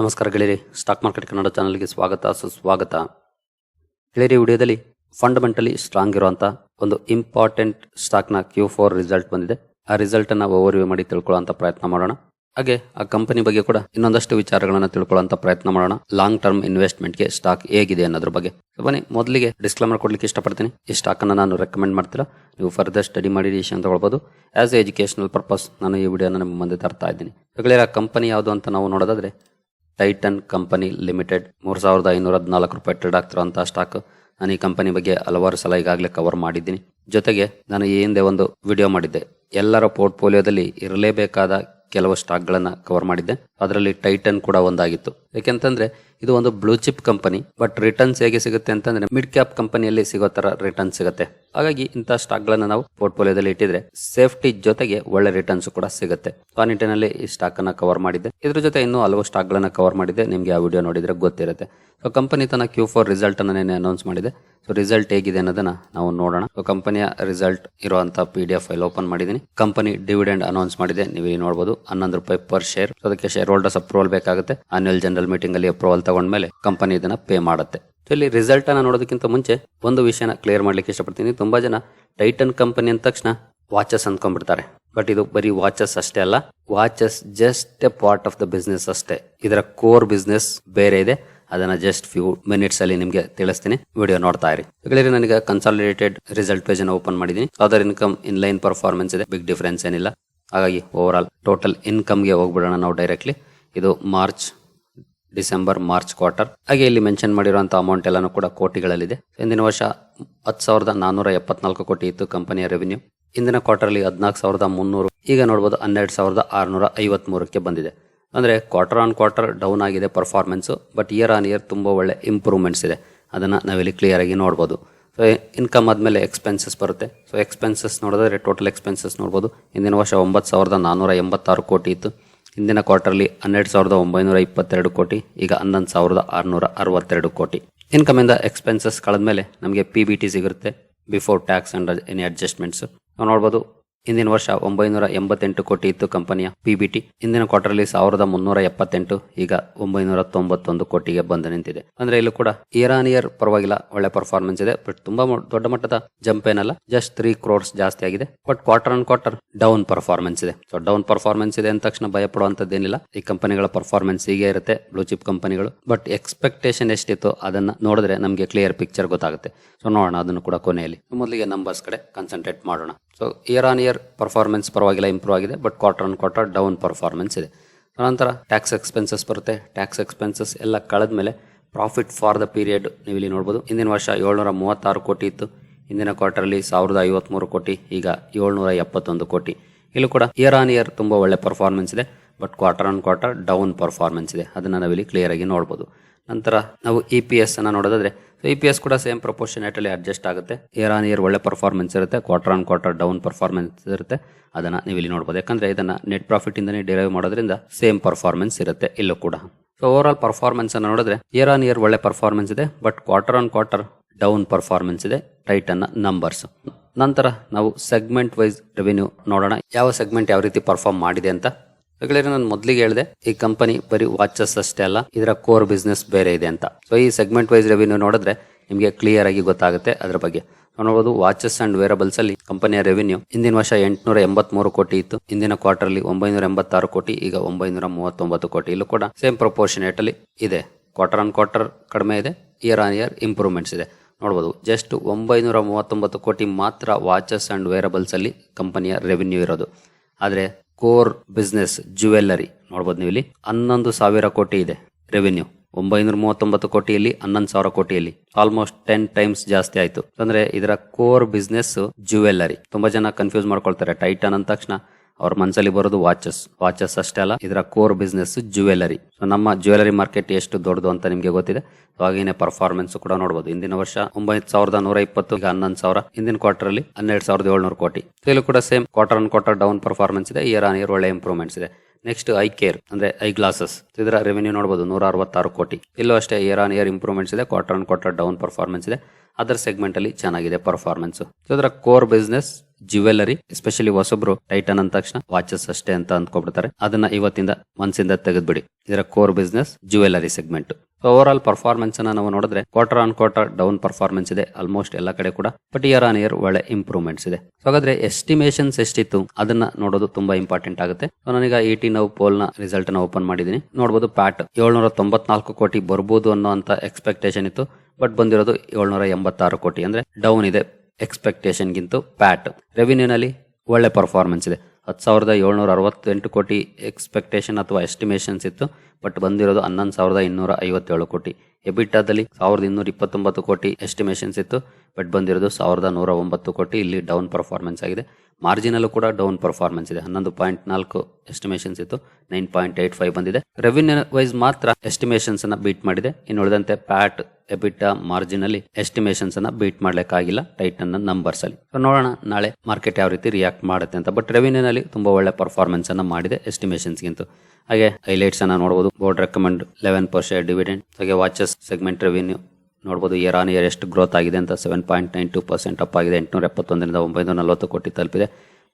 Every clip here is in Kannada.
ನಮಸ್ಕಾರ ಗೆಳೆಯರಿ, ಸ್ಟಾಕ್ ಮಾರ್ಕೆಟ್ ಕನ್ನಡ ಚಾನಲ್ಗೆ ಸ್ವಾಗತ, ಸುಸ್ವಾಗತ. ಗೆಳೆಯರಿ, ವಿಡಿಯೋದಲ್ಲಿ ಫಂಡಮೆಂಟಲಿ ಸ್ಟ್ರಾಂಗ್ ಇರುವಂತ ಒಂದು ಇಂಪಾರ್ಟೆಂಟ್ ಸ್ಟಾಕ್ನ ಕ್ಯೂ ಫೋರ್ ರಿಸಲ್ಟ್ ಬಂದಿದೆ. ಆ ರಿಸಲ್ಟ್ ಓವರ್ ವ್ಯೂ ಮಾಡಿ ತಿಳ್ಕೊಳ್ಳುವಂತ ಪ್ರಯತ್ನ ಮಾಡೋಣ. ಹಾಗೆ ಆ ಕಂಪನಿ ಬಗ್ಗೆ ಕೂಡ ಇನ್ನೊಂದಷ್ಟು ವಿಚಾರಗಳನ್ನು ತಿಳ್ಕೊಳ್ಳುವಂತ ಪ್ರಯತ್ನ ಮಾಡೋಣ. ಲಾಂಗ್ ಟರ್ಮ್ ಇನ್ವೆಸ್ಟ್ಮೆಂಟ್ಗೆ ಸ್ಟಾಕ್ ಹೇಗಿದೆ ಅನ್ನೋದ್ರ ಬಗ್ಗೆ. ಬನ್ನಿ, ಮೊದಲಿಗೆ ಡಿಸ್ಕ್ಲೇಮರ್ ಕೊಡ್ಲಿಕ್ಕೆ ಇಷ್ಟಪಡ್ತೀನಿ. ಈ ಸ್ಟಾಕ್ ಅನ್ನ ನಾನು ರೆಕಮೆಂಡ್ ಮಾಡ್ತೀರಾ? ನೀವು ಫರ್ದರ್ ಸ್ಟಡಿ ಮಾಡಿ ಡಿಸಿಷನ್ ಹೇಳ್ಬೋದು ಆಸ್ ಎ ಎಜುಕೇಶನಲ್ ಪರ್ಪಸ್ ನಾನು ಈ ವಿಡಿಯೋನ ನಿಮ್ಮ ಮುಂದೆ ತರ್ತಾ ಇದ್ದೀನಿ. ಗೆಳೆಯರ ಕಂಪನಿ ಯಾವುದು ಅಂತ ನಾವು ನೋಡೋದಾದ್ರೆ ಟೈಟನ್ ಕಂಪನಿ ಲಿಮಿಟೆಡ್ ಮೂರು ಸಾವಿರದ ಐನೂರ ಹದಿನಾಲ್ಕು ರೂಪಾಯಿ ಟ್ರೇಡ್ ಆಗ್ತಿರೋಂಥ ಸ್ಟಾಕ್ ನಾನು ಈ ಕಂಪನಿ ಬಗ್ಗೆ ಹಲವಾರು ಸಲ ಈಗಾಗಲೇ ಕವರ್ ಮಾಡಿದ್ದೀನಿ. ಜೊತೆಗೆ ನಾನು ಈ ಹಿಂದೆ ಒಂದು ವಿಡಿಯೋ ಮಾಡಿದ್ದೆ. ಎಲ್ಲರ ಪೋರ್ಟ್ಫೋಲಿಯೋದಲ್ಲಿ ಇರಲೇಬೇಕಾದ ಕೆಲವು ಸ್ಟಾಕ್ಗಳನ್ನು ಕವರ್ ಮಾಡಿದ್ದೆ. ಅದರಲ್ಲಿ ಟೈಟನ್ ಕೂಡ ಒಂದಾಗಿತ್ತು. ಯಾಕೆಂತಂದ್ರೆ ಇದು ಒಂದು blue chip company but returns ಹೇಗೆ ಸಿಗುತ್ತೆ ಅಂತಂದ್ರೆ ಮಿಡ್ ಕ್ಯಾಪ್ ಕಂಪನಿಯಲ್ಲಿ ಸಿಗೋ ತರ ರಿಟರ್ನ್ ಸಿಗುತ್ತೆ. ಹಾಗಾಗಿ ಇಂತಹ ಸ್ಟಾಕ್ ಗಳನ್ನ ನಾವು ಪೋರ್ಟ್ಫೋಲಿಯೋದಲ್ಲಿ ಇಟ್ಟಿದ್ರೆ ಸೇಫ್ಟಿ ಜೊತೆಗೆ ಒಳ್ಳೆ ರಿಟರ್ನ್ಸ್ ಕೂಡ ಸಿಗುತ್ತೆ. ಆ ನಿಟ್ಟಿನಲ್ಲಿ ಈ ಸ್ಟಾಕ್ ಅನ್ನ ಕವರ್ ಮಾಡಿದೆ ಇದ್ರ ಜೊತೆ ಇನ್ನೂ ಹಲವು ಸ್ಟಾಕ್ ಗಳನ್ನ ಕವರ್ ಮಾಡಿದೆ ನಿಮ್ಗೆ ಆ ವಿಡಿಯೋ ನೋಡಿದ್ರೆ ಗೊತ್ತಿರುತ್ತೆ. ಸೊ ಕಂಪನಿ ತನ್ನ ಕ್ಯೂ ಫೋರ್ ರಿಸಲ್ಟ್ ಅನ್ನ ನೆನೆ ಅನೌನ್ಸ್ ಮಾಡಿದೆ. ಸೊ ರಿಸಲ್ಟ್ ಹೇಗಿದೆ ಅನ್ನೋದನ್ನ ನಾವು ನೋಡೋಣ. ಸೊ ಕಂಪನಿಯ ರಿಸಲ್ಟ್ ಇರುವಂತಹ P D F file open ಮಾಡಿದ್ದೀನಿ. ಕಂಪನಿ ಡಿವಿಡೆಂಡ್ ಅನೌನ್ಸ್ ಮಾಡಿದೆ. ನೀವು ನೋಡಬಹುದು ಹನ್ನೊಂದು ರೂಪಾಯಿ ಪರ್ ಶೇರ್ ಅದಕ್ಕೆ ಶೇರ್ ಹೋಲ್ಡರ್ಸ್ ಅಪ್ರೂವಲ್ ಬೇಕಾಗುತ್ತೆ. ಆನ್ಯುವಲ್ ಜನರಲ್ ಮೀಟಿಂಗ್ ಅಲ್ಲಿ ಅಪ್ರೂವಲ್ ತಗೊಂಡ್ಮೇಲೆ ಕಂಪನಿ ಇದನ್ನ ಪೇ ಮಾಡುತ್ತೆ. ಇಲ್ಲಿ ರಿಸಲ್ಟ್ ಅನ್ನ ನೋಡೋದಕ್ಕಿಂತ ಮುಂಚೆ ಒಂದು ವಿಷಯನ ಕ್ಲಿಯರ್ ಮಾಡ್ಲಿಕ್ಕೆ ಇಷ್ಟಪಡ್ತೀನಿ. ತುಂಬಾ ಜನ ಟೈಟನ್ ಕಂಪನಿ ಅಂದ ತಕ್ಷಣ ವಾಚಸ್ ಅಂದ್ಕೊಂಡ್ಬಿಡ್ತಾರೆ ಬಟ್ ಇದು ಬರೀ ವಾಚಸ್ ಅಷ್ಟೇ ಅಲ್ಲ watches just a part of the business ಅಷ್ಟೇ. ಇದರ ಕೋರ್ ಬಿಸ್ನೆಸ್ ಬೇರೆ ಇದೆ. ಅದನ್ನ ಜಸ್ಟ್ ಫ್ಯೂ ಮಿನಿಟ್ಸ್ ಅಲ್ಲಿ ನಿಮ್ಗೆ ತಿಳಿಸ್ತೀನಿ. ವಿಡಿಯೋ ನೋಡ್ತಾ ಇರಿ. ಇಲ್ಲಿ ನನಗೆ ಕನ್ಸಾಲಿಡೇಟೆಡ್ ರಿಸಲ್ಟ್ ಪೇಜ್ ಅನ್ನು ಓಪನ್ ಮಾಡಿದೀನಿ. ಅದರ ಇನ್ಕಮ್ ಇನ್ ಲೈನ್ ಪರ್ಫಾರ್ಮೆನ್ಸ್ ಇದೆ. ಬಿಗ್ ಡಿಫರೆನ್ಸ್ ಏನಿಲ್ಲ. ಹಾಗಾಗಿ ಓವರ್ ಆಲ್ ಟೋಟಲ್ ಇನ್ಕಮ್ಗೆ ಹೋಗ್ಬಿಡೋಣ ನಾವು ಡೈರೆಕ್ಟ್ಲಿ ಇದು ಮಾರ್ಚ್ ಡಿಸೆಂಬರ್, ಮಾರ್ಚ್ ಕ್ವಾರ್ಟರ್. ಹಾಗೆ ಇಲ್ಲಿ ಮೆನ್ಷನ್ ಮಾಡಿರುವಂತಹ ಅಮೌಂಟ್ ಎಲ್ಲಾನು ಕೂಡ ಕೋಟಿಗಳಲ್ಲಿದೆ. ಹಿಂದಿನ ವರ್ಷ ಹತ್ತು ಸಾವಿರದ ನಾನೂರ ಎಪ್ಪತ್ನಾಲ್ಕು ಕೋಟಿ ಇತ್ತು ಕಂಪನಿಯ ರೆವಿನ್ಯೂ ಇಂದಿನ ಕ್ವಾರ್ಟರ್ಲಿ ಹದಿನಾಲ್ಕು ಸಾವಿರದ ಮುನ್ನೂರು, ಈಗ ನೋಡಬಹುದು ಹನ್ನೆರಡು ಸಾವಿರದ ಆರುನೂರ ಐವತ್ ಮೂರಕ್ಕೆ ಬಂದಿದೆ. ಅಂದ್ರೆ ಕ್ವಾರ್ಟರ್ ಆನ್ ಕ್ವಾರ್ಟರ್ ಡೌನ್ ಆಗಿದೆ performance but year on year ತುಂಬಾ ಒಳ್ಳೆ ಇಂಪ್ರೂವ್ಮೆಂಟ್ಸ್ ಇದೆ. ಅದನ್ನ ನಾವಿಲ್ಲಿ ಕ್ಲಿಯರ್ ಆಗಿ ನೋಡಬಹುದು ಸೊ ಇನ್ಕಮ್ ಆದಮೇಲೆ ಎಕ್ಸ್ಪೆನ್ಸಸ್ ಬರುತ್ತೆ. ಸೊ ಎಕ್ಸ್ಪೆನ್ಸಸ್ ನೋಡಿದ್ರೆ ಟೋಟಲ್ ಎಕ್ಸ್ಪೆನ್ಸಸ್ ನೋಡಬಹುದು ಇಂದಿನ ವರ್ಷ ಒಂಬತ್ತು ಸಾವಿರದ ನಾನೂರ ಎಂಬತ್ತಾರು ಕೋಟಿ ಇತ್ತು. ಹಿಂದಿನ ಕ್ವಾರ್ಟರ್ಲಿ ಹನ್ನೆರಡು ಸಾವಿರದ ಒಂಬೈನೂರ ಇಪ್ಪತ್ತೆರಡು ಕೋಟಿ, ಈಗ ಹನ್ನೊಂದು ಸಾವಿರದ ಆರುನೂರ ಅರವತ್ತೆರಡು ಕೋಟಿ. ಇನ್ಕಮ್ ಇಂದ ಎಕ್ಸ್ಪೆನ್ಸಸ್ ಕಳೆದ್ಮೇಲೆ ನಮಗೆ ಪಿ ಬಿ ಟಿ ಸಿಗುತ್ತೆ before tax and any adjustments ನಾವು ನೋಡ್ಬೋದು ಇಂದಿನ ವರ್ಷ ಒಂಬೈನೂರ ಎಂಬತ್ತೆಂಟು ಕೋಟಿ ಇತ್ತು ಕಂಪನಿಯ ಪಿಬಿಟಿ ಇಂದಿನ ಕ್ವಾರ್ಟರ್ಲಿ ಸಾವಿರದ ಮುನ್ನೂರ ಎಪ್ಪತ್ತೆಂಟು, ಈಗ ಒಂಬೈನೂರ ತೊಂಬತ್ತೊಂದು ಕೋಟಿಗೆ ಬಂದು ನಿಂತಿದೆ. ಅಂದ್ರೆ ಇಲ್ಲೂ ಕೂಡ ಇಯರ್ ಆನ್ ಇಯರ್ ಪರವಾಗಿಲ್ಲ, ಒಳ್ಳೆ ಪರ್ಫಾರ್ಮೆನ್ಸ್ ಇದೆ ಬಟ್ ತುಂಬಾ ದೊಡ್ಡ ಮಟ್ಟದ ಜಂಪ್ ಏನಲ್ಲ ಜಸ್ಟ್ ತ್ರೀ ಕ್ರೋರ್ಸ್ ಜಾಸ್ತಿ ಆಗಿದೆ. But quarter and quarter down performance ಇದೆ. ಸೊ ಡೌನ್ ಪರ್ಫಾರ್ಮೆನ್ಸ್ ಇದೆ ಅಂದ ತಕ್ಷಣ ಭಯ ಪಡುವಂತದ್ದೇನಿಲ್ಲ ಈ ಕಂಪನಿಗಳ ಪರ್ಫಾರ್ಮೆನ್ಸ್ ಹೀಗೆ ಇರುತ್ತೆ ಬ್ಲೂ ಚಿಪ್ ಕಂಪನಿಗಳು. ಬಟ್ ಎಕ್ಸ್ಪೆಕ್ಟೇಷನ್ ಎಷ್ಟಿತ್ತು ಅದನ್ನ ನೋಡಿದ್ರೆ ನಮಗೆ ಕ್ಲಿಯರ್ ಪಿಕ್ಚರ್ ಗೊತ್ತಾಗುತ್ತೆ. ಸೊ ನೋಡೋಣ ಅದನ್ನು ಕೂಡ ಕೊನೆಯಲ್ಲಿ. ಮೊದಲಿಗೆ ನಂಬರ್ಸ್ ಕಡೆ ಕಾನ್ಸಂಟ್ರೇಟ್ ಮಾಡೋಣ. So year on year performance ಪರವಾಗಿಲ್ಲ ಇಂಪ್ರೂವ್ ಆಗಿದೆ but quarter on quarter down performance ಇದೆ. ನಂತರ ಟ್ಯಾಕ್ಸ್ ಎಕ್ಸ್ಪೆನ್ಸಸ್ ಬರುತ್ತೆ. ಟ್ಯಾಕ್ಸ್ ಎಕ್ಸ್ಪೆನ್ಸಸ್ ಎಲ್ಲ ಕಳೆದ ಮೇಲೆ ಪ್ರಾಫಿಟ್ ಫಾರ್ ದ ಪೀರಿಯಡ್ ನೀವು ಇಲ್ಲಿ ನೋಡ್ಬೋದು. ಹಿಂದಿನ ವರ್ಷ ಏಳ್ನೂರ ಮೂವತ್ತಾರು ಕೋಟಿ ಇತ್ತು. ಹಿಂದಿನ ಕ್ವಾರ್ಟರ್ಲಿ ಸಾವಿರದ ಐವತ್ಮೂರು ಕೋಟಿ, ಈಗ ಏಳ್ನೂರ ಎಪ್ಪತ್ತೊಂದು ಕೋಟಿ. ಇಲ್ಲೂ ಕೂಡ ಇಯರ್ ಆನ್ ಇಯರ್ ತುಂಬಾ ಒಳ್ಳೆ ಪರ್ಫಾರ್ಮೆನ್ಸ್ ಇದೆ but quarter on quarter down performance ಇದೆ. ಅದನ್ನ ನಾವಿಲ್ಲಿ ಕ್ಲಿಯರ್ ಆಗಿ ನೋಡ್ಬೋದು. ನಂತರ ನಾವು ಇ ಪಿ ಎಸ್ ಅನ್ನ ನೋಡೋದಾದ್ರೆ ಇ ಪಿ ಎಸ್ ಕೂಡ ಸೇಮ್ ಪ್ರಪೋರ್ಷನೇಟ್ ಅಲ್ಲಿ ಅಡ್ಜಸ್ಟ್ ಆಗುತ್ತೆ. ಇಯರ್ ಆನ್ ಇಯರ್ ಒಳ್ಳೆ ಪರ್ಫಾರ್ಮೆನ್ಸ್ ಇರುತ್ತೆ quarter on quarter down performance ಇರುತ್ತೆ. ಅದನ್ನ ನೀವು ಇಲ್ಲಿ ನೋಡಬಹುದು ಯಾಕಂದ್ರೆ ಇದನ್ನ ನೆಟ್ ಪ್ರಾಫಿಟ್ ಇಂದನೇ ಡಿರೈವ್ ಮಾಡೋದ್ರಿಂದ ಸೇಮ್ ಪರ್ಫಾರ್ಮೆನ್ಸ್ ಇರುತ್ತೆ ಇಲ್ಲೂ ಕೂಡ. ಸೊ ಓವರ್ ಆಲ್ ಪರ್ಫಾರ್ಮೆನ್ಸ್ ಅನ್ನ ನೋಡಿದ್ರೆ ಇಯರ್ ಆನ್ ಇಯರ್ ಒಳ್ಳೆ ಪರ್ಫಾರ್ಮೆನ್ಸ್ ಇದೆ but quarter on quarter down performance ಇದೆ ಟೈಟನ್ ನಂಬರ್ಸ್ ನಂತರ ನಾವು ಸೆಗ್ಮೆಂಟ್ ವೈಸ್ ರೆವಿನ್ಯೂ ನೋಡೋಣ. ಯಾವ ಸೆಗ್ಮೆಂಟ್ ಯಾವ ರೀತಿ ಪರ್ಫಾರ್ಮ್ ಮಾಡಿದೆ ಅಂತ ಗೆಳೆಯರೆ ನಾನು ಮೊದಲಿಗೆ ಹೇಳಿದೆ, ಈ ಕಂಪನಿ ಬರೀ ವಾಚಸ್ ಅಷ್ಟೇ ಅಲ್ಲ, ಇದರ ಕೋರ್ ಬಿಸ್ನೆಸ್ ಬೇರೆ ಇದೆ ಅಂತ. ಸೊ ಈ ಸೆಗ್ಮೆಂಟ್ ವೈಸ್ ರೆವಿನ್ಯೂ ನೋಡಿದ್ರೆ ನಿಮಗೆ ಕ್ಲಿಯರ್ ಆಗಿ ಗೊತ್ತಾಗುತ್ತೆ ಅದರ ಬಗ್ಗೆ. ನೋಡಬಹುದು ವಾಚಸ್ ಅಂಡ್ ವೇರಬಲ್ಸ್ ಅಲ್ಲಿ ಕಂಪನಿಯ ರೆವಿನ್ಯೂ ಇಂದಿನ ವರ್ಷ ಎಂಟುನೂರ ಎಂಬತ್ಮೂರು ಕೋಟಿ ಇತ್ತು ಇಂದಿನ ಅಲ್ಲಿ ಒಂಬೈನೂರ ಎಂಬತ್ತಾರು ಕೋಟಿ, ಈಗ ಒಂಬೈನೂರ ಮೂವತ್ತೊಂಬತ್ತು ಕೋಟಿ. ಇಲ್ಲೂ ಕೂಡ ಸೇಮ್ ಪ್ರಪೋರ್ಷನೇಟ್ ಅಲ್ಲಿ ಇದೆ. ಕ್ವಾರ್ಟರ್ ಆನ್ ಕ್ವಾರ್ಟರ್ ಕಡಿಮೆ ಇದೆ ಇಯರ್ ಆನ್ ಇಯರ್ ಇಂಪ್ರೂವ್ಮೆಂಟ್ಸ್ ಇದೆ. ನೋಡ್ಬೋದು ಜಸ್ಟ್ ಒಂಬೈನೂರ ಮೂವತ್ತೊಂಬತ್ತು ಕೋಟಿ ಮಾತ್ರ ವಾಚಸ್ ಅಂಡ್ ವೇರಬಲ್ಸ್ ಅಲ್ಲಿ ಕಂಪನಿಯ ರೆವಿನ್ಯೂ ಇರೋದು. ಆದ್ರೆ ಕೋರ್ ಬಿಸ್ನೆಸ್ ಜ್ಯುವೆಲ್ಲರಿ ನೋಡ್ಬೋದು ನೀವು ಇಲ್ಲಿ ಹನ್ನೊಂದು ಸಾವಿರ ಕೋಟಿ ಇದೆ ರೆವಿನ್ಯೂ ಒಂಬೈನೂರ ಮೂವತ್ತೊಂಬತ್ತು ಕೋಟಿಯಲ್ಲಿ, ಹನ್ನೊಂದು ಸಾವಿರ ಕೋಟಿಯಲ್ಲಿ. ಆಲ್ಮೋಸ್ಟ್ ಟೆನ್ ಟೈಮ್ಸ್ ಜಾಸ್ತಿ ಆಯ್ತು. ಅಂದ್ರೆ ಇದರ ಕೋರ್ ಬಿಸ್ನೆಸ್ ಜ್ಯುವೆಲ್ಲರಿ. ತುಂಬಾ ಜನ ಕನ್ಫ್ಯೂಸ್ ಮಾಡ್ಕೊಳ್ತಾರೆ. ಟೈಟನ್ ಅಂದ ತಕ್ಷಣ ಅವ್ರ ಮನಸ್ಸಲ್ಲಿ ಬರೋದು ವಾಚಸ್ ವಾಚಸ್ ಅಷ್ಟೇ ಅಲ್ಲ, ಇದರ ಕೋರ್ ಬಿಸ್ನೆಸ್ ಜ್ಯುವೆಲರಿ ಸೊ ನಮ್ಮ ಜ್ಯುವೆಲರಿ ಮಾರ್ಕೆಟ್ ಎಷ್ಟು ದೊಡ್ಡದು ಅಂತ ನಿಮಗೆ ಗೊತ್ತಿದೆ. ಹಾಗೇನೆ ಪರ್ಫಾರ್ಮೆನ್ಸ್ ಕೂಡ ನೋಡಬಹುದು ಇಂದಿನ ವರ್ಷ ಒಂಬತ್ತು ಸಾವಿರದ ನೂರ ಇಪ್ಪತ್ತು, ಈಗ ಹನ್ನೊಂದು ಸಾವಿರ. ಹಿಂದಿನ ಕ್ವಾರ್ಟರ್ ಅಲ್ಲಿ ಹನ್ನೆರಡು ಸಾವಿರದ ಏಳ್ನೂರು ಕೋಟಿ. ಇಲ್ಲೂ ಕೂಡ same quarter on quarter down performance ಇದೆ. ಇಯರ್ ಆನ್ ಇಯರ್ ಒಳ್ಳೆ ಇಂಪ್ರೂವ್ಮೆಂಟ್ಸ್ ಇದೆ. ನೆಕ್ಸ್ಟ್ ಐ ಕೇರ್ ಅಂದ್ರೆ ಐ ಗ್ಲಾಸಸ್ ಇದರ ರೆವೆನ್ಯೂ ನೋಡಬಹುದು ನೂರ ಅರವತ್ತಾರು ಕೋಟಿ. ಇಲ್ಲೂ ಅಷ್ಟೇ ಇಯರ್ ಆನ್ ಇಯರ್ ಇಂಪ್ರೂವ್ಮೆಂಟ್ಸ್ ಇದೆ quarter on quarter down performance ಇದೆ. ಅದರ್ ಸೆಗ್ಮೆಂಟ್ ಅಲ್ಲಿ ಚೆನ್ನಾಗಿದೆ ಪರ್ಫಾರ್ಮೆನ್ಸ್ ಇದರ ಕೋರ್ ಬಿಸ್ನೆಸ್ ಜ್ಯುವೆಲರಿ ಎಸ್ಪೆಷಲಿ ಹೊಸಬ್ರು ಟೈಟನ್ ಅಂದ ತಕ್ಷಣ ವಾಚಸ್ ಅಷ್ಟೇ ಅಂತ ಅಂದ್ಕೊಬಿಡ್ತಾರೆ ಅದನ್ನ ಇವತ್ತಿಂದ ಮನ್ಸಿಂದ ತೆಗೆದ್ಬಿಡಿ. ಇದರ core business jewellery segment overall performance ಅನ್ನ ನಾವು ನೋಡಿದ್ರೆ quarter on quarter down performance ಇದೆ. ಆಲ್ಮೋಸ್ಟ್ ಎಲ್ಲ ಕಡೆ ಕೂಡ. ಬಟ್ ಇಯರ್ ಆನ್ ಇಯರ್ ಒಳ್ಳೆ ಇಂಪ್ರೂವ್ಮೆಂಟ್ಸ್ ಇದೆ. ಹಾಗಾದ್ರೆ ಎಸ್ಟಿಮೇಷನ್ಸ್ ಎಷ್ಟಿತ್ತು? ಅದನ್ನ ನೋಡೋದು ತುಂಬಾ ಇಂಪಾರ್ಟೆಂಟ್ ಆಗುತ್ತೆ. ನಾನೀಗ ಏಟಿ ನೌ ಪೋಲ್ನ ರಿಸಲ್ಟ್ನ ಓಪನ್ ಮಾಡಿದೀನಿ ನೋಡಬಹುದು ಪ್ಯಾಟ್ ಏಳ್ನೂರ ತೊಂಬತ್ನಾಲ್ಕು ಕೋಟಿ ಬರ್ಬೋದು ಅನ್ನೋ ಅಂತ ಎಕ್ಸ್ಪೆಕ್ಟೇಷನ್ ಇತ್ತು. ಬಟ್ ಬಂದಿರೋದು ಏಳ್ನೂರ ಎಂಬತ್ತಾರು ಕೋಟಿ. ಅಂದ್ರೆ ಡೌನ್ ಇದೆ. ಎಕ್ಸ್ಪೆಕ್ಟೇಷನ್ ಗಿಂತ ಪ್ಯಾಟ್ ರೆವಿನ್ಯೂನಲ್ಲಿ ಒಳ್ಳೆ ಪರ್ಫಾರ್ಮೆನ್ಸ್ ಇದೆ. ಹತ್ತು ಸಾವಿರದ ಏಳ್ನೂರ ಅರವತ್ತೆಂಟು ಕೋಟಿ ಎಕ್ಸ್ಪೆಕ್ಟೇಷನ್ ಅಥವಾ ಎಸ್ಟಿಮೇಷನ್ಸ್ ಇತ್ತು. ಬಟ್ ಬಂದಿರೋದು ಹನ್ನೊಂದು ಸಾವಿರದ ಇನ್ನೂರ ಐವತ್ತೇಳು ಕೋಟಿ. ಎಬಿಟಾದಲ್ಲಿ ಸಾವಿರದ ಇನ್ನೂರ ಇಪ್ಪತ್ತೊಂಬತ್ತು ಕೋಟಿ ಎಸ್ಟಿಮೇಷನ್ಸ್ ಇತ್ತು. ಬಟ್ ಬಂದಿರೋದು ಸಾವಿರದ ನೂರ ಒಂಬತ್ತು ಕೋಟಿ. ಇಲ್ಲಿ ಡೌನ್ ಪರ್ಫಾರ್ಮೆನ್ಸ್ ಆಗಿದೆ. ಮಾರ್ಜಿನಲ್ಲೂ ಕೂಡ ಡೌನ್ ಪರ್ಫಾರ್ಮೆನ್ಸ್ ಇದೆ. ಹನ್ನೊಂದು ಪಾಯಿಂಟ್ ನಾಲ್ಕು ಎಸ್ಟಿಮೇಷನ್ಸ್ ಇತ್ತು. ನೈನ್ ಪಾಯಿಂಟ್ ಏಟ್ ಫೈವ್ ಬಂದಿದೆ. ರೆವಿನ್ಯೂ ವೈಸ್ ಮಾತ್ರ ಎಸ್ಟಿಮೇಷನ್ಸ್ ಅನ್ನ ಬೀಟ್ ಮಾಡಿದೆ. ಇನ್ನು ಉಳಿದಂತೆ ಪ್ಯಾಟ್ ಎಬಿಟಾ ಮಾರ್ಜಿನ್ ಅಲ್ಲಿ ಎಸ್ಟಿಮೇಷನ್ಸ್ ಅನ್ನ ಬೀಟ್ ಮಾಡ್ಲಿಕ್ಕಾಗಿಲ್ಲ. ಟೈಟನ್ ನಂಬರ್ಸ್ ಅಲ್ಲಿ. ನೋಡೋಣ ನಾಳೆ ಮಾರ್ಕೆಟ್ ಯಾವ ರೀತಿ ರಿಯಾಕ್ಟ್ ಮಾಡುತ್ತೆ ಅಂತ. ಬಟ್ ರೆವಿನ್ಯೂನಲ್ಲಿ ತುಂಬಾ ಒಳ್ಳೆ ಪರ್ಫಾರ್ಮೆನ್ಸ್ ಅನ್ನ ಮಾಡಿದೆ ಎಸ್ಟಿಮೇಷನ್ಸ್ಗಿಂತ ಹಾಗೆ ಹೈಲೈಟ್ಸ್ ಅನ್ನ ನೋಡಬಹುದು board recommend eleven percent dividend ಹಾಗೆ ವಾಚಸ್ ಸೆಗ್ಮೆಂಟ್ ರೆವಿನ್ಯೂ ನೋಡಬಹುದು ಇಯರ್ ಆನ್ ಇಯರ್ ಎಷ್ಟು ಗ್ರೋತ್ ಆಗಿದೆ ಅಂತ seven point nine two percent up ಆಗಿದೆ. ಎಂಟುನೂರ ಎಪ್ಪತ್ತೊಂದರಿಂದ ಒಂಬೈನೂರ ನಲವತ್ತು ಕೋಟಿ ತಲುಪಿದೆ.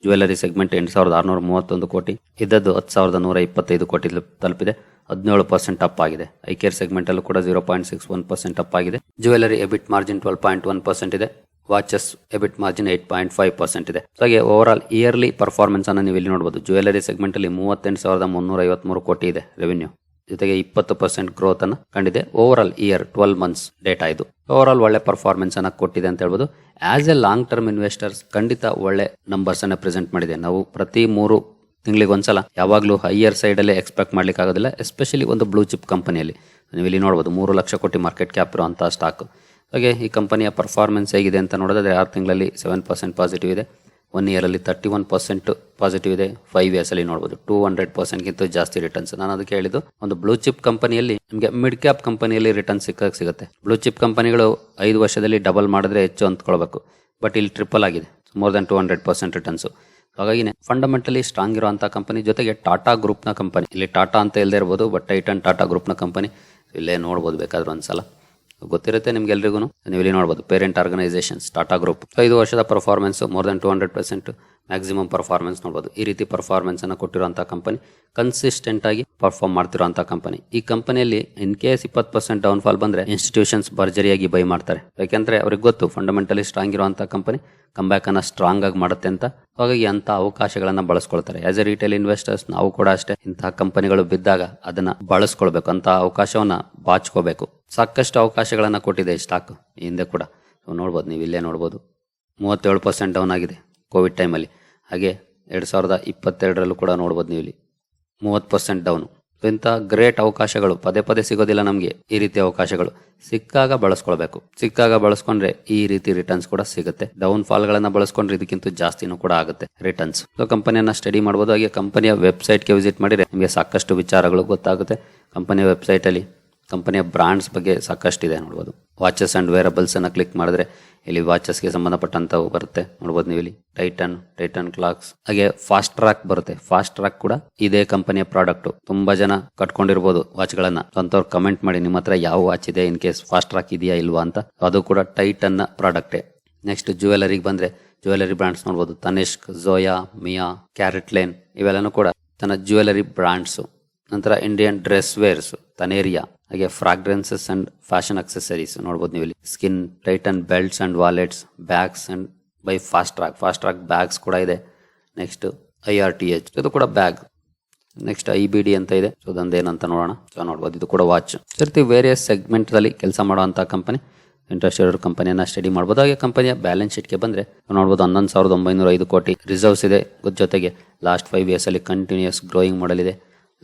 ಜ್ಯುವೆಲರಿ ಸೆಗ್ಮೆಂಟ್ ಎಂಟು ಸಾವಿರದ ಆರುನೂರ ಮೂವತ್ತೊಂದು ಕೋಟಿ. ಇದ್ದದ್ದು ಹತ್ತು ಸಾವಿರದ ನೂರ ಇಪ್ಪತ್ತೈದು ಕೋಟಿ ತಲುಪಿದೆ. ಹದಿನೇಳು ಪರ್ಸೆಂಟ್ ಅಪ್ ಆಗಿದೆ. ಐ ಕೇರ್ ಸೆಗ್ಮೆಂಟ್ ಅಲ್ಲೂ ಕೂಡ zero point six one percent up ಆಗಿದೆ. Jewellery EBIT margin twelve point one percent ಇದೆ. Watches EBIT margin eight point five percent ಇದೆ. ಹಾಗೆ ಓವರ್ ಆಲ್ ಇಯರ್ಲಿ ಪರ್ಫಾರ್ಮೆನ್ಸ್ ಅನ್ನು ನೀವು ಇಲ್ಲಿ ನೋಡಬಹುದು ಜ್ಯುವೆಲರಿ ಸೆಗ್ಮೆಂಟ್ ಅಲ್ಲಿ ಮೂವತ್ತೆಂಟು ಸಾವಿರದ ಮುನ್ನೂರ ಐವತ್ಮೂರು ಕೋಟಿ ಇದೆ ರೆವಿನ್ಯೂ ಜೊತೆಗೆ ಇಪ್ಪತ್ತು ಪರ್ಸೆಂಟ್ ಗ್ರೋತ್ ಅನ್ನು ಕಂಡಿದೆ. Overall year twelve months data ಇದು. ಓವರ್ ಆಲ್ ಒಳ್ಳೆ ಪರ್ಫಾರ್ಮೆನ್ಸ್ ಅನ್ನ ಕೊಟ್ಟಿದೆ ಅಂತ ಹೇಳ್ಬೋದು. As a long term investors ಖಂಡಿತ ಒಳ್ಳೆ ನಂಬರ್ಸ್ ಅನ್ನ ಪ್ರೆಸೆಂಟ್ ಮಾಡಿದೆ. ನಾವು ಪ್ರತಿ ಮೂರು ತಿಂಗಳಿಗೆ ಒಂದ್ಸಲ ಯಾವಾಗಲೂ ಹೈಯರ್ ಸೈಡ್ ಅಲ್ಲೇ ಎಕ್ಸ್ಪೆಕ್ಟ್ ಮಾಡ್ಲಿಕ್ಕೆ ಆಗೋದಿಲ್ಲ ಎಸ್ಪೆಷಲಿ ಒಂದು ಬ್ಲೂ ಚಿಪ್ ಕಂಪನಿಯಲ್ಲಿ ನೀವು ಇಲ್ಲಿ ನೋಡಬಹುದು ಮೂರು ಲಕ್ಷ ಕೋಟಿ ಮಾರ್ಕೆಟ್ ಕ್ಯಾಪ್ ಇರುವಂತಹ ಸ್ಟಾಕ್ ಹಾಗೆ ಈ ಕಂಪನಿಯ ಪರ್ಫಾರ್ಮೆನ್ಸ್ ಹೇಗಿದೆ ಅಂತ ನೋಡೋದಾದರೆ ಆರು ತಿಂಗಳಲ್ಲಿ ಸೆವೆನ್ ಪರ್ಸೆಂಟ್ ಪಾಸಿಟಿವ್ ಇದೆ. ಒನ್ ಇಯರಲ್ಲಿ ತರ್ಟಿ ಒನ್ ಪರ್ಸೆಂಟ್ ಪಾಸಿಟಿವ್ ಇದೆ. ಫೈವ್ ಇಯರ್ಸಲ್ಲಿ ಅಲ್ಲಿ ನೋಡಬಹುದು ಟೂ ಹಂಡ್ರೆಡ್ ಪರ್ಸೆಂಟ್ಗಿಂತ ಜಾಸ್ತಿ ರಿಟರ್ನ್ಸ್ ನಾನು ಅದಕ್ಕೆ ಹೇಳಿದ್ದು, ಒಂದು ಬ್ಲೂ ಚಿಪ್ ಕಂಪನಿಯಲ್ಲಿ ನಿಮಗೆ ಮಿಡ್ ಕ್ಯಾಪ್ ಕಂಪನಿಯಲ್ಲಿ ರಿಟರ್ನ್ ಸಿಕ್ಕಕ್ಕೆ ಸಿಗುತ್ತೆ. ಬ್ಲೂ ಚಿಪ್ ಕಂಪನಿಗಳು ಐದು ವರ್ಷದಲ್ಲಿ ಡಬಲ್ ಮಾಡಿದ್ರೆ ಹೆಚ್ಚು ಅಂದ್ಕೊಳ್ಬೇಕು. ಬಟ್ ಇಲ್ಲಿ ಟ್ರಿಪಲ್ ಆಗಿದೆ. More than two hundred percent returns ಹಾಗಾಗಿನೇ ಫಂಡಮೆಂಟಲಿ ಸ್ಟ್ರಾಂಗ್ ಇರುವಂಥ ಕಂಪನಿ ಜೊತೆಗೆ ಟಾಟಾ ಗ್ರೂಪ್ನ ಕಂಪನಿ ಇಲ್ಲಿ ಟಾಟಾ ಅಂತ ಇಲ್ಲದೆ ಇರ್ಬೋದು ಬಟ್ ಟೈಟನ್ ಟಾಟಾ ಗ್ರೂಪ್ನ ಕಂಪನಿ ಇಲ್ಲೇ ನೋಡ್ಬೋದು ಬೇಕಾದ್ರೆ ಒಂದ್ಸಲ. ಗೊತ್ತಿರುತ್ತೆ ನಿಮ್ಗೆಲ್ರಿಗೂ ನೀವು ಇಲ್ಲಿ ನೋಡ್ಬೋದು ಪೇರೆಂಟ್ ಆರ್ಗನೈಸೇಷನ್ಸ್ ಟಾಟಾ ಗ್ರೂಪ್ ಐದು ವರ್ಷದ performance more than two hundred percent maximum performance ನೋಡ್ಬೋದು. ಈ ರೀತಿ ಪರ್ಫಾರ್ಮೆನ್ಸನ್ನು ಅನ್ನು ಕೊಟ್ಟಿರುವಂತಹ ಕಂಪನಿ ಕನ್ಸಿಸ್ಟೆಂಟಾಗಿ ಪರ್ಫಾರ್ಮ್ ಮಾಡ್ತಿರುವಂಥ ಕಂಪನಿ ಈ ಕಂಪನಿಯಲ್ಲಿ ಇನ್ ಕೇಸ್ ಇಪ್ಪತ್ತು ಪರ್ಸೆಂಟ್ ಡೌನ್ಫಾಲ್ ಬಂದರೆ ಇನ್ಸ್ಟಿಟ್ಯೂಷನ್ಸ್ ಭರ್ಜರಿಯಾಗಿ ಬೈ ಮಾಡ್ತಾರೆ. ಯಾಕೆಂದರೆ ಅವ್ರಿಗೆ ಗೊತ್ತು ಫಂಡಮೆಂಟಲಿ ಸ್ಟ್ರಾಂಗ್ ಇರುವಂಥ ಕಂಪನಿ ಕಂಬ್ಯಾಕನ್ನು ಸ್ಟ್ರಾಂಗ್ ಆಗಿ ಮಾಡುತ್ತೆ ಅಂತ. ಹಾಗಾಗಿ ಅಂತ ಅವಕಾಶಗಳನ್ನು ಬಳಸ್ಕೊಳ್ತಾರೆ. ಆಸ್ ಎ ರಿಟೇಲ್ ಇನ್ವೆಸ್ಟರ್ಸ್ ನಾವು ಕೂಡ ಅಷ್ಟೇ ಇಂತಹ ಕಂಪನಿಗಳು ಬಿದ್ದಾಗ ಅದನ್ನ ಬಳಸ್ಕೊಳ್ಬೇಕು. ಅಂತ ಅವಕಾಶವನ್ನ ಬಾಚ್ಕೋಬೇಕು. ಸಾಕಷ್ಟು ಅವಕಾಶಗಳನ್ನು ಕೊಟ್ಟಿದೆ ಸ್ಟಾಕ್ ಹಿಂದೆ ಕೂಡ. ನೋಡ್ಬೋದು ನೀವು ಇಲ್ಲೇ ನೋಡ್ಬೋದು. ಮೂವತ್ತೇಳು ಪರ್ಸೆಂಟ್ ಡೌನ್ ಆಗಿದೆ ಕೋವಿಡ್ ಟೈಮಲ್ಲಿ ಹಾಗೆ ಎರಡು ಸಾವಿರದ ಇಪ್ಪತ್ತೆರಡರಲ್ಲೂ ಕೂಡ ನೋಡ್ಬೋದು ನೀವು ಇಲ್ಲಿ. ಮೂವತ್ತು ಪರ್ಸೆಂಟ್ ಡೌನು ಇಂಥ ಗ್ರೇಟ್ ಅವಕಾಶಗಳು, ಪದೇ ಪದೇ ಸಿಗೋದಿಲ್ಲ ನಮಗೆ ಈ ರೀತಿ ಅವಕಾಶಗಳು. ಸಿಕ್ಕಾಗ ಬಳಸ್ಕೊಳ್ಬೇಕು. ಸಿಕ್ಕಾಗ ಬಳಸ್ಕೊಂಡ್ರೆ ಈ ರೀತಿ ರಿಟರ್ನ್ಸ್ ಕೂಡ ಸಿಗುತ್ತೆ. ಡೌನ್ ಫಾಲ್ ಗಳನ್ನ ಬಳಸ್ಕೊಂಡ್ರೆ ಇದಕ್ಕಿಂತ ಜಾಸ್ತಿನೂ ಕೂಡ ಆಗುತ್ತೆ ರಿಟರ್ನ್ಸ್ ಸೊ ಕಂಪನಿಯನ್ನ ಸ್ಟಡಿ ಮಾಡಬಹುದು ಹಾಗೆ ಕಂಪನಿಯ ವೆಬ್ಸೈಟ್ಗೆ ವಿಸಿಟ್ ಮಾಡಿದ್ರೆ ನಿಮಗೆ ಸಾಕಷ್ಟು ವಿಚಾರಗಳು ಗೊತ್ತಾಗುತ್ತೆ. ಕಂಪನಿಯ ವೆಬ್ಸೈಟಲ್ಲಿ ಕಂಪನಿಯ ಬ್ರಾಂಡ್ಸ್ ಬಗ್ಗೆ ಸಾಕಷ್ಟಿದೆ ನೋಡ್ಬೋದು. ವಾಚಸ್ ಆ್ಯಂಡ್ ವೇರಬಲ್ಸನ್ನು ಕ್ಲಿಕ್ ಮಾಡಿದ್ರೆ ಇಲ್ಲಿ ವಾಚಸ್ಗೆ ಸಂಬಂಧಪಟ್ಟಂತವು ಬರುತ್ತೆ. ನೋಡ್ಬೋದು ನೀವು ಇಲ್ಲಿ ಟೈಟನ್ ಟೈಟನ್ ಕ್ಲಾಕ್ಸ್ ಹಾಗೆ ಫಾಸ್ಟ್ ಟ್ರಾಕ್ ಬರುತ್ತೆ. ಫಾಸ್ಟ್ ಟ್ರಾಕ್ ಕೂಡ ಇದೇ ಕಂಪನಿಯ ಪ್ರಾಡಕ್ಟ್ ತುಂಬಾ ಜನ ಕಟ್ಕೊಂಡಿರ್ಬೋದು ವಾಚ್ಗಳನ್ನ ಅಂತವ್ರು ಕಮೆಂಟ್ ಮಾಡಿ ನಿಮ್ಮ ಹತ್ರ ಯಾವ ವಾಚ್ ಇದೆ ಇನ್ ಕೇಸ್ ಫಾಸ್ಟ್ ಟ್ರಾಕ್ ಇದೆಯಾ ಇಲ್ವಾ ಅಂತ. ಅದು ಕೂಡ ಟೈಟನ್ ಪ್ರಾಡಕ್ಟೇ ನೆಕ್ಸ್ಟ್ ಜ್ಯುವೆಲರಿಗೆ ಬಂದ್ರೆ ಜ್ಯುವೆಲರಿ ಬ್ರಾಂಡ್ಸ್ ನೋಡ್ಬೋದು. Tanishq Zoya Mia CaratLane ಇವೆಲ್ಲನೂ ಕೂಡ ತನ್ನ ಜ್ಯುವೆಲರಿ ಬ್ರಾಂಡ್ಸ್ ನಂತರ ಇಂಡಿಯನ್ ಡ್ರೆಸ್ ವೇರ್ಸ್ ತನೇರಿಯಾ ಹಾಗೆ ಫ್ರಾಗ್ರೆನ್ಸಸ್ ಅಂಡ್ ಫ್ಯಾಷನ್ ಅಕ್ಸೆಸರೀಸ್ ನೋಡ್ಬೋದು ನೀವು ಇಲ್ಲಿ. Skin Titan belts and wallets bags and by Fastrack Fastrack bags ಕೂಡ ಇದೆ. Next I R T H ಇದು ಕೂಡ bag next I B D ಅಂತ ಇದೆ. ಸೊ ಅದಂದೇನಂತ ನೋಡೋಣ. ಸೊ ನೋಡ್ಬೋದು, ಇದು ಕೂಡ ವಾಚ್ ಸರ್ತಿ ವೇರಿಯಸ್ ಸೆಗ್ಮೆಂಟ್ ಅಲ್ಲಿ ಕೆಲಸ ಮಾಡುವಂತ ಕಂಪನಿ ಇಂಟ್ರೆಸ್ಟ್ ಇರೋ ಕಂಪನಿಯನ್ನ ಸ್ಟಡಿ ಮಾಡ್ಬೋದು. ಹಾಗೆ ಕಂಪನಿಯ ಬ್ಯಾಲೆನ್ಸ್ ಶೀಟ್ಗೆ ಬಂದ್ರೆ ನೋಡ್ಬೋದು, ಹನ್ನೊಂದು ಸಾವಿರದ ಒಂಬೈನೂರ ಐದು ಕೋಟಿ ರಿಸರ್ವ್ಸ್ ಇದೆ. ಜೊತೆಗೆ ಲಾಸ್ಟ್ ಫೈವ್ ಇಯರ್ಸ್ ಅಲ್ಲಿ ಕಂಟಿನ್ಯೂಸ್ ಗ್ರೋಯಿಂಗ್ ಮಾಡಲಿದೆ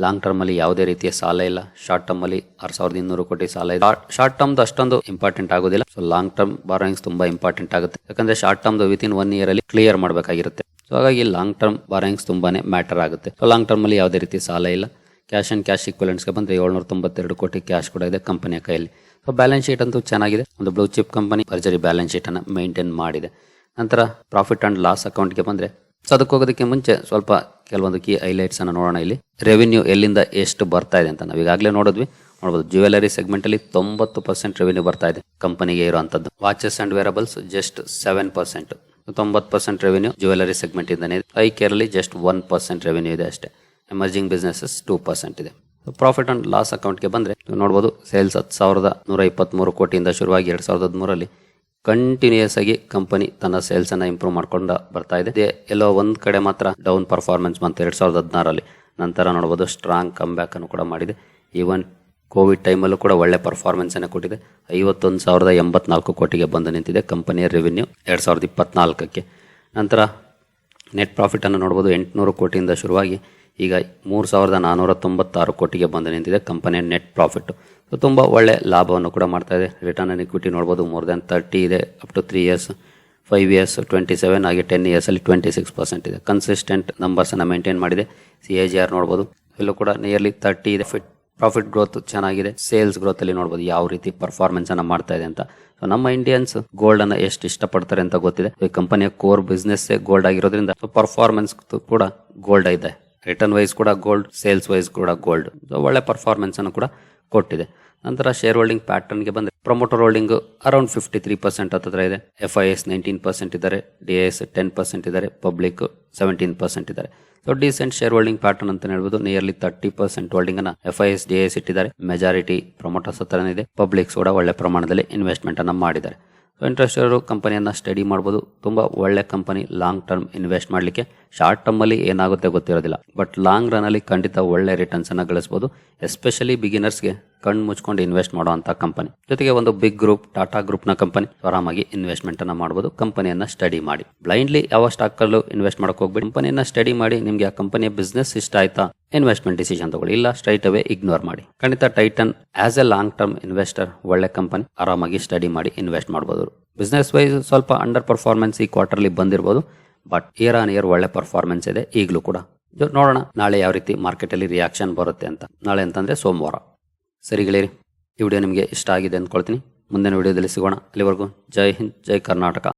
ಲಾಂಗ್ ಟರ್ಮ್ ಅಲ್ಲಿ ಯಾವುದೇ ರೀತಿಯ ಸಾಲ ಇಲ್ಲ. ಶಾರ್ಟ್ ಟರ್ಮ್ ಅಲ್ಲಿ ಆರ್ ಸಾವಿರದ ಇನ್ನೂರು ಕೋಟಿ ಸಾಲ ಇದೆ. ಶಾರ್ಟ್ ಟರ್ಮ್ ಅಷ್ಟೊಂದು ಇಂಪಾರ್ಟೆಂಟ್ ಆಗೋದಿಲ್ಲ. ಸೊ ಲಾಂಗ್ ಟರ್ಮ್ ಬಾರೋಯಿಂಗ್ಸ್ ತುಂಬಾ ಇಂಪಾರ್ಟೆಂಟ್ ಆಗುತ್ತೆ. ಯಾಕಂದ್ರೆ short term within one year ಅಲ್ಲಿ ಕ್ಲಿಯರ್ ಮಾಡಬೇಕಾಗಿರುತ್ತೆ. ಸೊ ಹಾಗಾಗಿ ಲಾಂಗ್ ಟರ್ಮ್ ಬಾರೋಯಿಂಗ್ಸ್ ತುಂಬಾನೇ ಮ್ಯಾಟರ್ ಆಗುತ್ತೆ. ಸೊ ಲಾಂಗ್ ಟರ್ಮ್ ಅಲ್ಲಿ ಯಾವುದೇ ರೀತಿ ಸಾಲ ಇಲ್ಲ. ಕ್ಯಾಶ್ ಅಂಡ್ ಕ್ಯಾಶ್ಗೆ ಬಂದ್ರೆ ಏಳ್ನೂರ ತೊಂಬತ್ತೆರಡು ಕೋಟಿ ಕ್ಯಾಶ್ ಕೂಡ ಇದೆ ಕಂಪನಿಯ ಕೈಯಲ್ಲಿ. ಸೊ ಬ್ಯಾಲೆನ್ಸ್ ಶೀಟ್ ಅಂತೂ ಚೆನ್ನಾಗಿದೆ. ಒಂದು ಬ್ಲೂ ಚಿಪ್ ಕಂಪನಿ ಭರ್ಜರಿ ಬ್ಯಾಲೆನ್ಸ್ ಶೀಟ್ ಅನ್ನ ಮೇಂಟೈನ್ ಮಾಡಿದೆ. ನಂತರ ಪ್ರಾಫಿಟ್ ಅಂಡ್ ಲಾಸ್ ಅಕೌಂಟ್ಗೆ ಬಂದ್ರೆ ಸೊ ಅದಕ್ಕೆ ಹೋಗೋದಕ್ಕೆ ಮುಂಚೆ ಸ್ವಲ್ಪ ಕೆಲವೊಂದು ಕೀ ಹೈಲೈಟ್ಸ್ ಅನ್ನ ನೋಡೋಣ ಇಲ್ಲಿ. ರೆವಿನ್ಯೂ ಎಲ್ಲಿಂದ ಎಷ್ಟು ಬರ್ತಾ ಇದೆ ಅಂತ ನಾವು ಈಗಾಗಲೇ ನೋಡಿದ್ವಿ. ನೋಡಬಹುದು ಜ್ಯುವೆಲರಿ ಸೆಗ್ಮೆಂಟಲ್ಲಿ ತೊಂಬತ್ತು ಪರ್ಸೆಂಟ್ ರೆವಿನ್ಯೂ ಬರ್ತಾ ಇದೆ ಕಂಪನಿಗೆ ಇರುವಂಥದ್ದು watches and wearables just seven percent ತೊಂಬತ್ತು ಪರ್ಸೆಂಟ್ ರೆವೆನ್ಯೂ ಜ್ಯುವೆಲರಿ ಸೆಗ್ಮೆಂಟ್ ಇದೆ. ಐ ಕೇರಲ್ಲಿ ಜಸ್ಟ್ ಒನ್ ಪರ್ಸೆಂಟ್ ರೆವೆನ್ಯೂ ಇದೆ ಅಷ್ಟೇ. ಎಮರ್ಜಿಂಗ್ ಬಿಸ್ನೆಸಸ್ ಟೂ ಪರ್ಸೆಂಟ್ ಇದೆ. ಪ್ರಾಫಿಟ್ ಆ್ಯಂಡ್ ಲಾಸ್ ಅಕೌಂಟ್ಗೆ ಬಂದರೆ ನೋಡ್ಬೋದು ಸೇಲ್ಸ್ ಹತ್ತು ಸಾವಿರದ ನೂರ ಇಪ್ಪತ್ತ್ಮೂರು ಕೋಟಿಯಿಂದ ಶುರುವಾಗಿ ಎರಡು ಸಾವಿರದ ಹದಿಮೂರಲ್ಲಿ ಕಂಟಿನ್ಯೂಸ್ ಆಗಿ ಕಂಪನಿ ತನ್ನ ಸೇಲ್ಸ್ ಅನ್ನ ಇಂಪ್ರೂವ್ ಮಾಡ್ಕೊಂಡು ಬರ್ತಾ ಇದೆ. ಎಲ್ಲೋ ಒಂದ್ ಕಡೆ ಮಾತ್ರ ಡೌನ್ ಪರ್ಫಾರ್ಮೆನ್ಸ್ ಬಂತು ಎರಡ್ ಸಾವಿರದ ಹದಿನಾರಲ್ಲಿ ನಂತರ ನೋಡಬಹುದು ಸ್ಟ್ರಾಂಗ್ ಕಮ್ಬ್ಯಾಕ್ ಅನ್ನು ಕೂಡ ಮಾಡಿದೆ. ಈವನ್ ಕೋವಿಡ್ ಟೈಮಲ್ಲೂ ಕೂಡ ಒಳ್ಳೆ ಪರ್ಫಾರ್ಮೆನ್ಸ್ ಅನ್ನು ಕೊಟ್ಟಿದೆ. ಐವತ್ತೊಂದು ಸಾವಿರದ ಎಂಬತ್ನಾಲ್ಕು ಕೋಟಿಗೆ ಬಂದು ನಿಂತಿದೆ ಕಂಪನಿಯ ರೆವಿನ್ಯೂ ಎರಡು ಸಾವಿರದ ಇಪ್ಪತ್ನಾಲ್ಕಕ್ಕೆ. ನಂತರ ನೆಟ್ ಪ್ರಾಫಿಟ್ ಅನ್ನು ನೋಡಬಹುದು ಎಂಟುನೂರು ಕೋಟಿಯಿಂದ ಶುರುವಾಗಿ ಈಗ ಮೂರು ಸಾವಿರದ ನಾನ್ನೂರ ತೊಂಬತ್ತಾರು ಕೋಟಿಗೆ ಬಂದು ನಿಂತಿದೆ ಕಂಪನಿಯ ನೆಟ್ ಪ್ರಾಫಿಟ್ ಸೊ, ತುಂಬ ಒಳ್ಳೆ ಲಾಭವನ್ನು ಕೂಡ ಮಾಡ್ತಾ ಇದೆ. ರಿಟರ್ನ್ ಆನ್ ಇಕ್ವಿಟಿ ನೋಡ್ಬೋದು ಮೋರ್ ದೆನ್ ತರ್ಟಿ ಇದೆ up to three years five years twenty seven ಹಾಗೆ ಟೆನ್ ಇಯರ್ಸಲ್ಲಿ ಟ್ವೆಂಟಿ ಸಿಕ್ಸ್ ಪರ್ಸೆಂಟ್ ಇದೆ ಕನ್ಸಿಸ್ಟೆಂಟ್ ನಂಬರ್ಸನ್ನು ಮೇಂಟೈನ್ ಮಾಡಿದೆ. ಸಿ ಎ ಜಿ ಆರ್ ನೋಡ್ಬೋದು, ಇಲ್ಲೂ ಕೂಡ ನಿಯರ್ಲಿ ತರ್ಟಿ ಇದೆ. ಫಿಟ್ ಪ್ರಾಫಿಟ್ ಗ್ರೋತ್ ಚೆನ್ನಾಗಿದೆ. ಸೇಲ್ಸ್ ಗ್ರೋತ್ ಅಲ್ಲಿ ನೋಡ್ಬೋದು, ಯಾವ ರೀತಿ ಪರ್ಫಾರ್ಮೆನ್ಸ್ ಅನ್ನ ಮಾಡ್ತಾ ಇದೆ ಅಂತ. ಸೊ ನಮ್ಮ ಇಂಡಿಯನ್ಸ್ ಗೋಲ್ಡ್ ಅನ್ನ ಎಷ್ಟು ಇಷ್ಟಪಡ್ತಾರೆ ಅಂತ ಗೊತ್ತಿದೆ. ಈ ಕಂಪನಿಯ ಕೋರ್ ಬಿಸ್ನೆಸ್ ಗೋಲ್ಡ್ ಆಗಿರೋದ್ರಿಂದ ಪರ್ಫಾರ್ಮೆನ್ಸ್ ಕೂಡ ಗೋಲ್ಡ್ ಇದೆ ರಿಟರ್ನ್ ವೈಸ್ ಕೂಡ ಗೋಲ್ಡ್ ಸೇಲ್ಸ್ ವೈಸ್ ಕೂಡ ಗೋಲ್ಡ್ ಸೊ ಒಳ್ಳೆ ಪರ್ಫಾರ್ಮೆನ್ಸ್ ಅನ್ನು ಕೂಡ ಕೊಟ್ಟಿದೆ. ನಂತರ ಶೇರ್ ಹೋಲ್ಡಿಂಗ್ ಪ್ಯಾಟರ್ನ್ಗೆ ಬಂದ್ರೆ promoter holding around fifty three percent ಹತ್ತಿರ ಇದೆ. F I S nineteen percent ಇದ್ದಾರೆ. ಡಿ ಎಸ್ ಟೆನ್ ಪರ್ಸೆಂಟ್ ಇದ್ದಾರೆ. ಪಬ್ಲಿಕ್ ಸೆವೆಂಟೀನ್ ಪರ್ಸೆಂಟ್ ಇದ್ದಾರೆ. So decent shareholding pattern ಅಂತ ಹೇಳ್ಬೋದು. ನಿಯರ್ಲಿ ತರ್ಟಿ ಪರ್ಸೆಂಟ್ ಹೋಲ್ಡಿಂಗ್ ಅನ್ನ F I S D S ಇಟ್ಟಿದ್ದಾರೆ. ಮೆಜಾರಿಟಿ ಪ್ರೊಮೋಟರ್ಸ್ ಹತ್ರ ಇದೆ. ಪಬ್ಲಿಕ್ಸ್ ಕೂಡ ಒಳ್ಳೆ ಪ್ರಮಾಣದಲ್ಲಿ ಇನ್ವೆಸ್ಟ್ಮೆಂಟ್ ಅನ್ನು ಮಾಡಿದ್ದಾರೆ. ಸೊ ಇಂಟ್ರೆಸ್ಟ್ ಇರೋರು ಕಂಪನಿಯನ್ನು ಸ್ಟಡಿ ಮಾಡ್ಬೋದು. ತುಂಬಾ ಒಳ್ಳೆ ಕಂಪನಿ ಲಾಂಗ್ ಟರ್ಮ್ ಇನ್ವೆಸ್ಟ್ ಮಾಡಲಿಕ್ಕೆ ಶಾರ್ಟ್ ಟರ್ಮ್ ಅಲ್ಲಿ ಏನಾಗುತ್ತೆ ಗೊತ್ತಿರೋದಿಲ್ಲ. ಬಟ್ ಲಾಂಗ್ ರನ್ ಅಲ್ಲಿ ಖಂಡಿತ ಒಳ್ಳೆ ರಿಟರ್ನ್ಸ್ ಅನ್ನ ಗಳಿಸಬಹುದು ಎಸ್ಪೆಷಲಿ ಬಿಗಿನರ್ಸ್ಗೆ ಕಣ್ಣು ಮುಚ್ಕೊಂಡು ಇನ್ವೆಸ್ಟ್ ಮಾಡುವಂತಹ ಕಂಪನಿ ಜೊತೆಗೆ ಒಂದು ಬಿಗ್ ಗ್ರೂಪ್ ಟಾಟಾ ಗ್ರೂಪ್ನ ಕಂಪನಿ ಆರಾಮಾಗಿ ಇನ್ವೆಸ್ಟ್ಮೆಂಟ್ ಅನ್ನ ಮಾಡಬಹುದು ಕಂಪನಿಯನ್ನ ಸ್ಟಡಿ ಮಾಡಿ. ಬ್ಲೈಂಡ್ಲಿ ಯಾವ ಸ್ಟಾಕ್ ಅಲ್ಲೂ ಇನ್ವೆಸ್ಟ್ ಮಾಡಕ್ ಹೋಗ್ಬೇಡಿ. ಕಂಪನಿಯನ್ನ ಸ್ಟಡಿ ಮಾಡಿ ನಿಮ್ಗೆ ಆ ಕಂಪನಿಯ ಬಿಸ್ನೆಸ್ ಇಷ್ಟ ಆಯ್ತಾ ಇನ್ವೆಸ್ಟ್ಮೆಂಟ್ ಡಿಸಿಷನ್ ತಗೊಳ್ಳಿ. ಇಲ್ಲ ಸ್ಟ್ರೈಟ್ ಅವೇ ಇಗ್ನೋರ್ ಮಾಡಿ. ಖಂಡಿತ Titan as a long term investor ಒಳ್ಳೆ ಕಂಪನಿ ಆರಾಮಾಗಿ ಸ್ಟಡಿ ಮಾಡಿ ಇನ್ವೆಸ್ಟ್ ಮಾಡಬಹುದು ಬಿಸ್ನೆಸ್ ವೈಸ್ ಸ್ವಲ್ಪ ಅಂಡರ್ ಪರ್ಫಾರ್ಮೆನ್ಸ್ ಈ ಕ್ವಾರ್ಟರ್ಲಿ ಬಂದಿರಬಹುದು ಬಟ್ ಇಯರ್ ಆನ್ ಇಯರ್ ಒಳ್ಳೆ ಪರ್ಫಾರ್ಮೆನ್ಸ್ ಇದೆ, ಈಗಲೂ ಕೂಡ. ನೋಡೋಣ, ನಾಳೆ ಯಾವ ರೀತಿ ಮಾರ್ಕೆಟ್ ಅಲ್ಲಿ ರಿಯಾಕ್ಷನ್ ಬರುತ್ತೆ ಅಂತ. ನಾಳೆ ಅಂತಂದ್ರೆ ಸೋಮವಾರ. ಸರಿ ಗೆಳೆಯರಿ, ಈ ವಿಡಿಯೋ ನಿಮಗೆ ಇಷ್ಟ ಆಗಿದೆ ಅಂದ್ಕೊಳ್ತೀನಿ. ಮುಂದಿನ ವಿಡಿಯೋದಲ್ಲಿ ಸಿಗೋಣ. ಅಲ್ಲಿವರೆಗೂ ಜೈ ಹಿಂದ್, ಜೈ ಕರ್ನಾಟಕ.